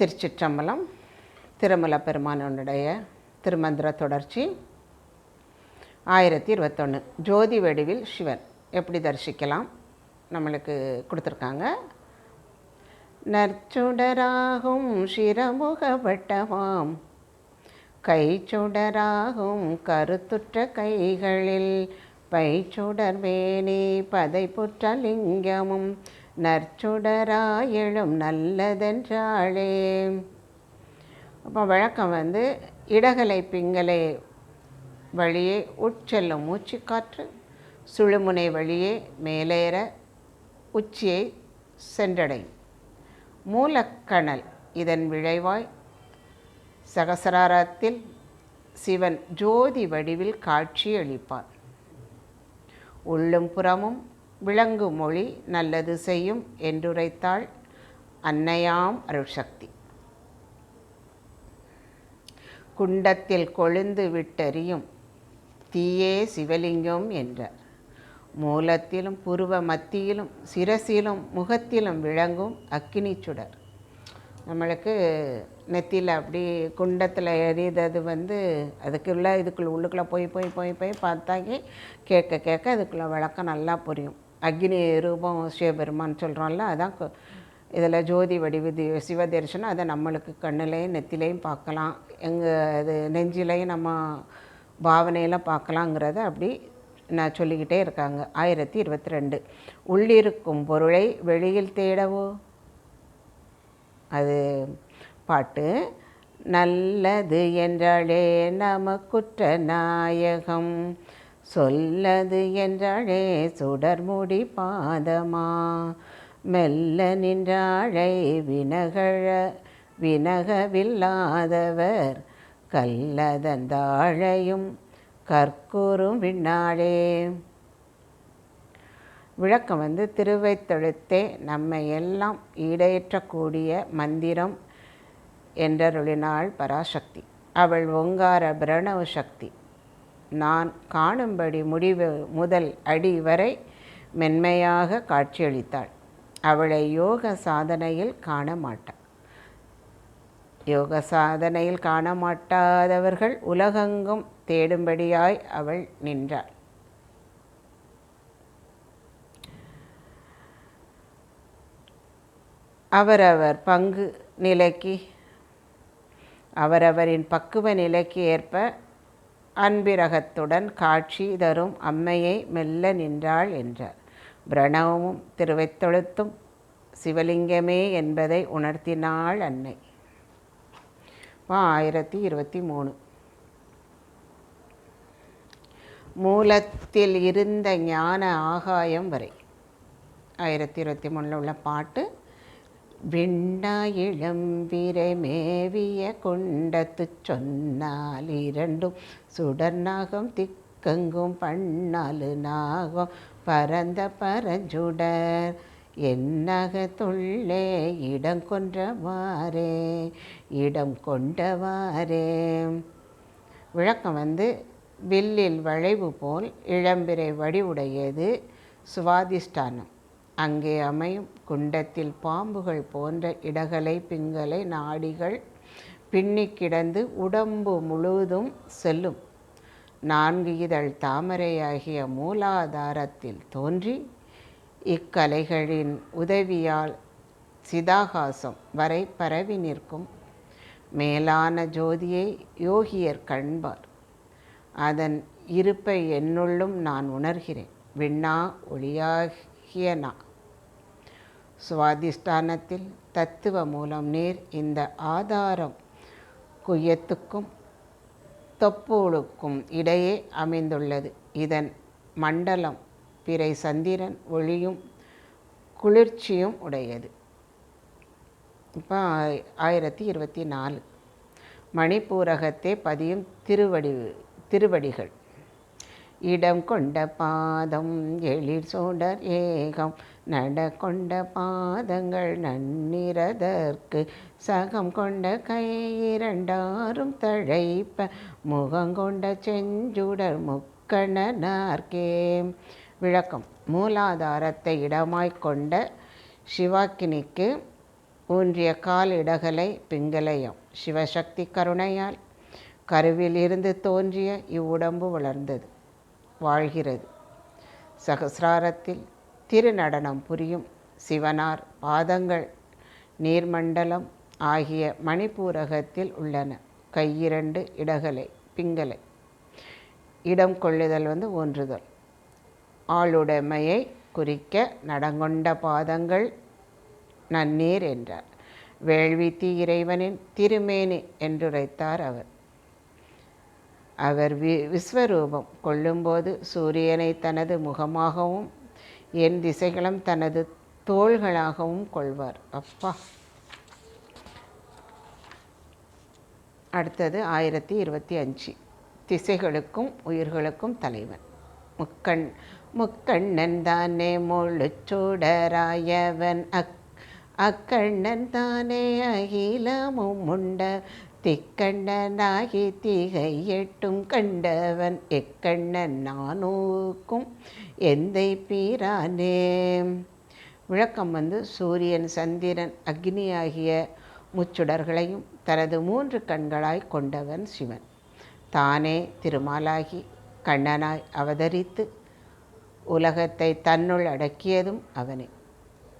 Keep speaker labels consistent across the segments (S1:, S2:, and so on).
S1: திருச்சிற்றம்பலம் திருமல பெருமானனுடைய திருமந்திர தொடர்ச்சி ஆயிரத்தி இருபத்தொன்று ஜோதி வடிவில் சிவன். எப்படி தரிசிக்கலாம்? நம்மளுக்கு கொடுத்துருக்காங்க. நற்சுடராகும் சிரமுகப்பட்டவாம் கைச்சுடராகும் கருத்துற்ற கைகளில் பைச்சுடர் வேணி பதைப்புற்ற லிங்கமும். நற்சுடராயெழும் நல்லதென்றாளே. அப்போ வழக்கம் வந்து இடகலை பிங்கலை வழியே உட்செல்லும் மூச்சுக்காற்று சுழுமுனை வழியே மேலேற உச்சியை சென்றடையும் மூலக்கணல் இதன் விளைவாய் சகசராரத்தில் சிவன் ஜோதி வடிவில் காட்சி அளிப்பார் உள்ளும் புறமும் விளங்கு மொழி நல்லது செய்யும் என்றுரைத்தாள் அன்னையாம் அருள்சக்தி. குண்டத்தில் கொழுந்து விட்டெறியும் தீயே சிவலிங்கம் என்றார். மூலத்திலும் புருவ மத்தியிலும் சிரசிலும் முகத்திலும் விளங்கும் அக்கினி சுடர். நம்மளுக்கு நெத்தியில் அப்படி குண்டத்தில் எறியது வந்து அதுக்குள்ளே இதுக்குள்ள உள்ளுக்குள்ளே போய் போய் போய் போய் பார்த்தாக்கி கேட்க கேட்க அதுக்குள்ளே விளக்கம் நல்லா புரியும். அக்னி ரூபம் சிவபெருமான் சொல்கிறோம்ல அதான் இதில் ஜோதி வடிவு தி சிவ தரிசனம் அதை நம்மளுக்கு கண்ணுலேயும் நெத்திலையும் பார்க்கலாம். எங்கள் அது நெஞ்சிலையும் நம்ம பாவனையில் பார்க்கலாங்கிறத அப்படி நான் சொல்லிக்கிட்டே இருக்காங்க. ஆயிரத்தி இருபத்தி ரெண்டு உள்ளிருக்கும் பொருளை வெளியில் தேடவோ? அது பாட்டு. நல்லது என்றாலே நமக்குற்ற நாயகம். சொல்லது என்றாழே சுடர்முடி பாதமா? மெல்ல நின்றாழை வினகழ வினகவில்லாதவர் கல்லதந்தாழையும் கற்கூறும் விண்ணாழே. விளக்கம் வந்து திருவைத்தொழுத்தே நம்மை எல்லாம் ஈடேற்றக்கூடிய மந்திரம் என்றருளினாள் பராசக்தி. அவள் ஓங்கார பிரணவ சக்தி. நான் காணும்படி முடிவு முதல் அடி வரை மென்மையாக காட்சியளித்தாள். அவளை யோக சாதனையில் காண மாட்டாள். யோக சாதனையில் காண மாட்டாதவர்கள் உலகெங்கும் தேடும்படியாய் அவள் நின்றாள். அவரவர் பங்கு நிலைக்கு அவரவரின் பக்குவ நிலைக்கு ஏற்ப அன்பிரகத்துடன் காட்சி தரும் அம்மையை மெல்ல நின்றாள் என்றார். பிரணவமும் திருவைத்தொழுத்தும் சிவலிங்கமே என்பதை உணர்த்தினாள் அன்னை. ஆயிரத்தி இருபத்தி மூணு. மூலத்தில் இருந்த ஞான ஆகாயம் வரை. ஆயிரத்தி இருபத்தி மூணில் உள்ள பாட்டு விண்ணாயிழம்பிரை மேவிய கொண்டத்து சொன்னால் இரண்டும் சுடர்நாகம் திக்கங்கும் பண்ணாலு நாகம் பரந்த பரஞ்சுடர். என்னகத்துள்ளே இடம் கொன்றவாறே இடம் கொண்டவாறே. விளக்கம் வந்து வில்லில் வளைவு போல் இளம்பிறை வடிவுடையது சுவாதிஷ்டானம். அங்கே அமையும் குண்டத்தில் பாம்புகள் போன்ற இடகலை பிங்கலை நாடிகள் பின்னி கிடந்து உடம்பு முழுவதும் செல்லும். நான்கு இதழ் தாமரையாகிய மூலாதாரத்தில் தோன்றி இக்கலைகளின் உதவியால் சிதாகாசம் வரை பரவி நிற்கும். மேலான ஜோதியை யோகியர் கண்பார். அதன் இருப்பை என்னுள்ளும் நான் உணர்கிறேன். விண்ணா ஒளியாகிய நான் சுவாதிஷ்டானத்தில் தத்துவ மூலம் நீர் இந்த ஆதாரம் குய்யத்துக்கும் தொப்பூளுக்கும் இடையே அமைந்துள்ளது. இதன் மண்டலம் பிறை சந்திரன் ஒளியும் குளிர்ச்சியும் உடையது. இப்போ ஆயிரத்தி இருபத்தி நாலு. மணிப்பூரகத்தை பதியும் திருவடி திருவடிகள். இடம் கொண்ட பாதம் எழிர் சோடர் ஏகம். நட கொண்ட பாதங்கள் நன்னிறதற்கு சகம் கொண்ட கை இரண்டாரும் தழைப்ப. முகங்கொண்ட செஞ்சுடர் முக்கணனார்க்கே. விளக்கம். மூலாதாரத்தை இடமாய்க் கொண்ட சிவாக்கினிக்கு ஊன்றிய கால் இடகலை பிங்களையும். சிவசக்தி கருணையால் கருவிலிருந்து தோன்றிய இவ்வுடம்பு வளர்ந்தது. வாழ்கிறது. சகசிராரத்தில் திருநடனம் புரியும் சிவனார் பாதங்கள் நீர்மண்டலம் ஆகிய மணிப்பூரகத்தில் உள்ளன. கையிரண்டு இடகலை பிங்கலை இடம் கொள்ளுதல் வந்து ஒன்றுதல் ஆளுடைமையை குறிக்க நடங்கொண்ட பாதங்கள் நன்னீர் என்றார். வேள்வித்தி இறைவனின் திருமேனி என்றுரைத்தார் அவர். அவர் வி விஸ்வரூபம் கொள்ளும்போது சூரியனை தனது முகமாகவும் என் திசைகளும் தனது தோள்களாகவும் கொள்வார். அப்பா. அடுத்தது ஆயிரத்தி இருபத்தி அஞ்சு. திசைகளுக்கும் உயிர்களுக்கும் தலைவன். முக்கண் முக்கண்ணன் தானே முழுச்சூடராயவன் அக் அக்கண்ணன் தானே அகிலமும் உண்ட திக்கண்ணனாகி தீகை எட்டும் கண்டவன் எக்கண்ணன் நானூக்கும் எந்தை பீரானே? விளக்கம் வந்து சூரியன் சந்திரன் அக்னி ஆகிய முச்சுடர்களையும் தனது மூன்று கண்களாய் கொண்டவன் சிவன். தானே திருமாலாகி கண்ணனாய் அவதரித்து உலகத்தை தன்னுள் அடக்கியதும் அவனே.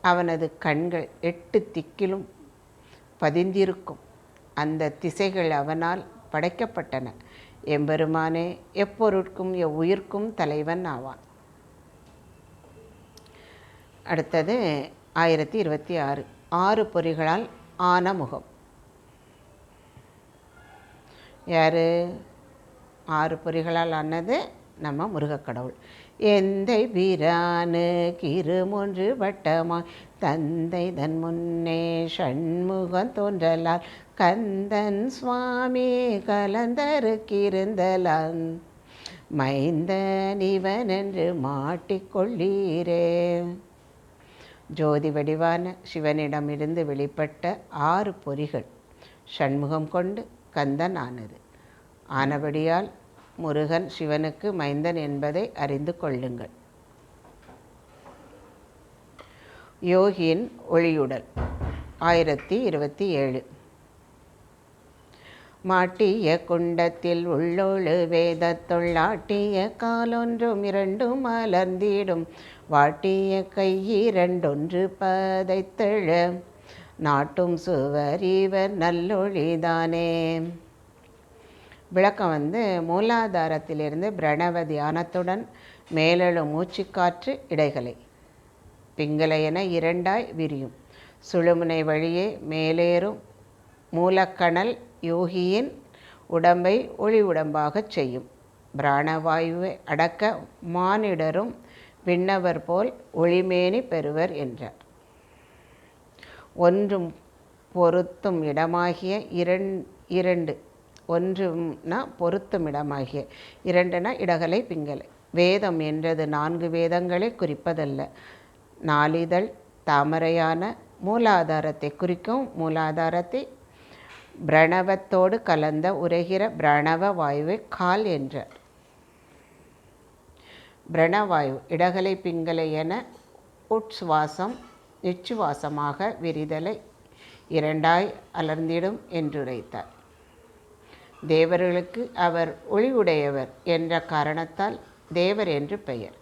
S1: அவனது கண்கள் எட்டு திக்கிலும் பதிந்திருக்கும். அந்த திசைகள் அவனால் படைக்கப்பட்டன. எம்பெருமானே எப்பொருட்கும் எவ்வுயிர்க்கும் தலைவன் ஆவான். அடுத்தது ஆயிரத்தி இருபத்தி ஆறு. ஆறு பொறிகளால் ஆன முகம். யார்? ஆறு பொறிகளால் ஆனது நம்ம முருகக்கடவுள். எந்தை பிரானு கிருமொன்று வட்டமாய் தந்தை தன் முன்னே ஷண்முகம் தோன்றலால் கந்தன் சுவாமி கலந்தருக்கிருந்தலான் மைந்தன் இவன் என்று மாட்டிக்கொள்ளீரே. ஜோதி வடிவான சிவனிடமிருந்து வெளிப்பட்ட ஆறு பொறிகள் ஷண்முகம் கொண்டு கந்தன் ஆனது. ஆனபடியால் முருகன் சிவனுக்கு மைந்தன் என்பதை அறிந்து கொள்ளுங்கள். யோகியின் ஒளியுடல் ஆயிரத்தி இருபத்தி ஏழு. மாட்டிய குண்டத்தில் உள்ளொழு வேதத்தொள்ளாட்டிய காலொன்றும் இரண்டும் மலர்ந்திடும். வாட்டிய கையிரண்டொன்று பதைத்தெழ. நாட்டும் சுவரிவர் நல்லொழிதானே. விளக்கம் வந்து மூலாதாரத்திலிருந்து பிரணவ தியானத்துடன் மேலெழும் மூச்சுக்காற்று இடைகளை. பிங்கலை என இரண்டாய் விரியும். சுழுமுனை வழியே மேலேறும் மூலக்கணல் யோகியின் உடம்பை ஒளி உடம்பாகச் செய்யும். பிராணவாயுவை அடக்க மானிடரும் விண்ணவர் போல் ஒளிமேனி பெறுவர் என்றார். ஒன்றும் பொருத்தும் இடமாகிய இரண் இரண்டு ஒன்றுனா பொருத்தும் இடமாகிய இரண்டுனா இடகலை பிங்கலை. வேதம் என்றது நான்கு வேதங்களை குறிப்பதல்ல. நாளிதழ் தாமரையான மூலாதாரத்தை குறிக்கும் மூலாதாரத்தை பிரணவத்தோடு கலந்த உரைகிற பிரணவ வாயுவை கால் என்றார். பிரணவாயு இடகலை பிங்கலை என உட்சுவாசம் நிச்சுவாசமாக விரிதலை இரண்டாய் அலர்ந்திடும் என்றுரைத்தார். தேவர்களுக்கு அவர் ஒளிவுடையவர் என்ற காரணத்தால் தேவர் என்று பெயர்.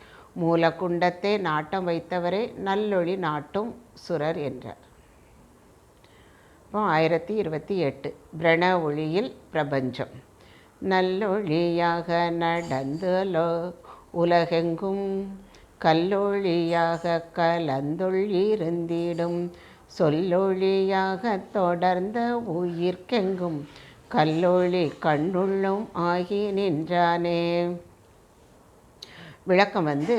S1: மூலகுண்டத்தை நாட்டம் வைத்தவரே நல்லொளி நாட்டும் சுரர் என்றார். இப்போ ஆயிரத்தி இருபத்தி எட்டு பிரண ஒளியில் பிரபஞ்சம். நல்லொழியாக நடந்தலோ உலகெங்கும் கல்லொழியாக கலந்தொழியிருந்திடும். சொல்லொழியாக தொடர்ந்த உயிர்க்கெங்கும் கல்லொளி கண்ணுள்ளும் ஆகி நின்றானே. விளக்கம் வந்து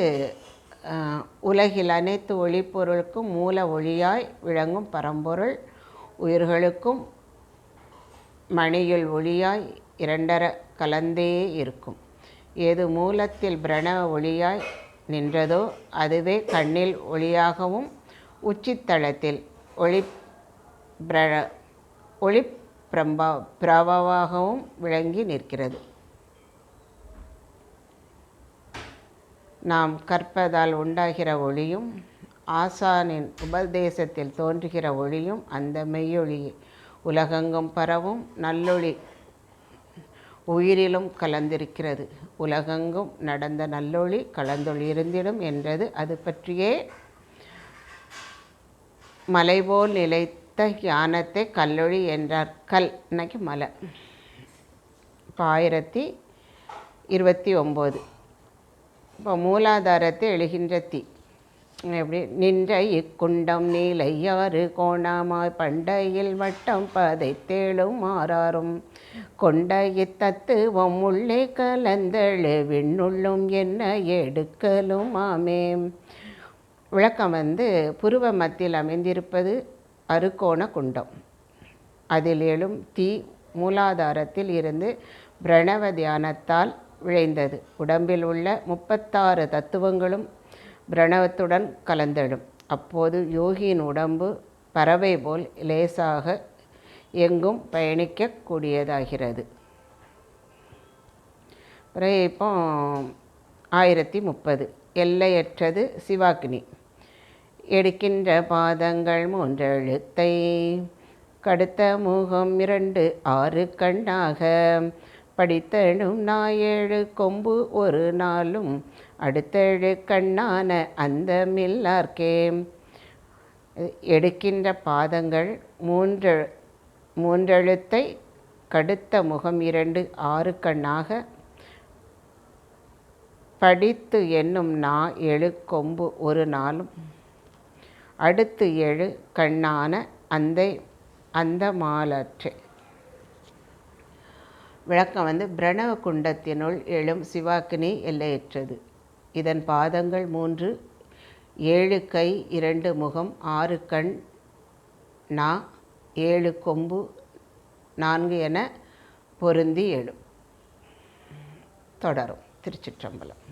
S1: உலகில் அனைத்து ஒளிப்பொருளுக்கும் மூல ஒளியாய் விளங்கும் பரம்பொருள் உயிர்களுக்கும் மணியில் ஒளியாய் இரண்டர கலந்தே இருக்கும். எது மூலத்தில் பிரணவ ஒளியாய் நின்றதோ அதுவே கண்ணில் ஒளியாகவும் உச்சித்தளத்தில் ஒளி பிர ஒளி பிரம்பா பிரபாவாகவும் விளங்கி நிற்கிறது. நாம் கற்பதால் உண்டாகிற ஒளியும் ஆசானின் உபதேசத்தில் தோன்றுகிற ஒளியும் அந்த மெய்யொழி உலகெங்கும் பரவும் நல்லொளி உயிரிலும் கலந்திருக்கிறது. உலகெங்கும் நடந்த நல்லொளி கலந்தொளி இருந்திடும் என்றது அது பற்றியே மலைபோல் நிலை நிலைத்த ஞானத்தை கல்லொழி என்றார். கல் இன்னைக்கு மலை. இப்போ ஆயிரத்தி இருபத்தி ஒம்பது. இப்போ மூலாதாரத்தை எழுகின்ற தீ. எப்படி? நின்ற இக்குண்டம் நீலையாறு கோணமாய் பண்டையில் வட்டம் பதை தேளும் மாறாரும் கொண்ட இத்தத்துவம் உள்ளே கலந்தழு விண்ணுள்ளும் என்ன எடுக்கலும் ஆமே விளக்கம் வந்து புருவ மத்தியில் அமைந்திருப்பது அருக்கோண குண்டம். அதில் எழும் தீ மூலாதாரத்தில் இருந்து பிரணவ தியானத்தால் விளைந்தது உடம்பில் உள்ள முப்பத்தாறு தத்துவங்களும் பிரணவத்துடன் கலந்தெழும். அப்போது யோகியின் உடம்பு பறவை போல் லேசாக எங்கும் பயணிக்கக்கூடியதாகிறது. பிறகு இப்போ ஆயிரத்தி முப்பது. எல்லையற்றது சிவாக்னி எடுக்கின்ற பாதங்கள் மூன்றெழுத்தை. கடுத்த முகம் இரண்டு ஆறு கண்ணாக. படித்தெழும் நாயேழு கொம்பு ஒரு நாளும். அடுத்தெழு கண்ணான அந்த மில்லார்க்கே எடுக்கின்ற பாதங்கள் மூன்று மூன்றெழுத்தை கடுத்த முகம் இரண்டு ஆறு கண்ணாக. படித்து என்னும் நா எழு கொம்பு ஒரு நாளும். அடுத்து எழு கண்ணான அந்தை அந்த மாலற்றே விளக்கம் வந்து பிரணவ குண்டத்தினுள் எழும் சிவாக்கினி எல்லையற்றது. இதன் பாதங்கள் மூன்று ஏழு கை இரண்டு முகம் ஆறு கண் நா ஏழு கொம்பு நான்கு என பொருந்தி எழும். தொடரும். திருச்சிற்றம்பலம்.